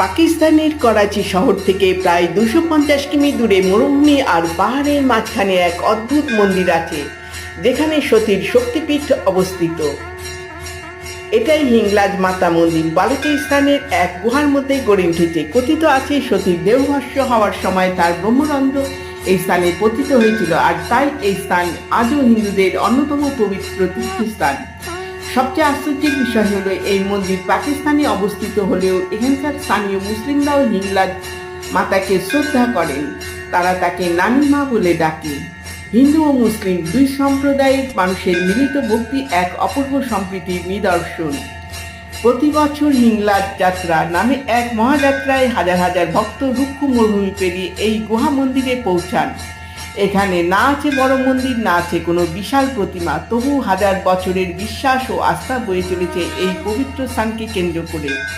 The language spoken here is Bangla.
পাকিস্তানের করাচি শহর থেকে প্রায় দুশো পঞ্চাশ কিমি দূরে মরুভূমি আর পাহাড়ের মাঝখানে এক অদ্ভুত মন্দির আছে, যেখানে সতীর শক্তিপীঠ অবস্থিত। এটাই হিংলাজ মাতা মন্দির। বালুচিস্তানের এক গুহার মধ্যে গড়ে উঠেছে। কথিত আছে, সতীর দেহভস্য হওয়ার সময় তার ব্রহ্মরন্ধ্র এই স্থানে পতিত হয়েছিল আর তাই এই স্থান আজও হিন্দুদের অন্যতম পবিত্র তীর্থস্থান। সবচেয়ে আশ্চর্যের বিষয় হলো এই মন্দির পাকিস্তানে অবস্থিত হলেও এখানকার স্থানীয় মুসলিমরাও হিংলাজ মাতাকে শ্রদ্ধা করেন। তারা তাকে নানি মা বলে ডাকে। হিন্দু ও মুসলিম দুই সম্প্রদায়ের মানুষের মিলিত ভক্তি এক অপূর্ব সম্প্রীতির নিদর্শন। প্রতি বছর হিংলাজ যাত্রা নামে এক মহাযাত্রায় হাজার হাজার ভক্ত রুক্ষ মরুভূমি পেরিয়ে এই গুহা মন্দিরে পৌঁছান। এখানে না আছে বড় মন্দির, না আছে কোনো বিশাল প্রতিমা। তবু হাজার বছরের বিশ্বাস ও আস্থা বয়ে চলেছে এই পবিত্র স্থানকে কেন্দ্র করে।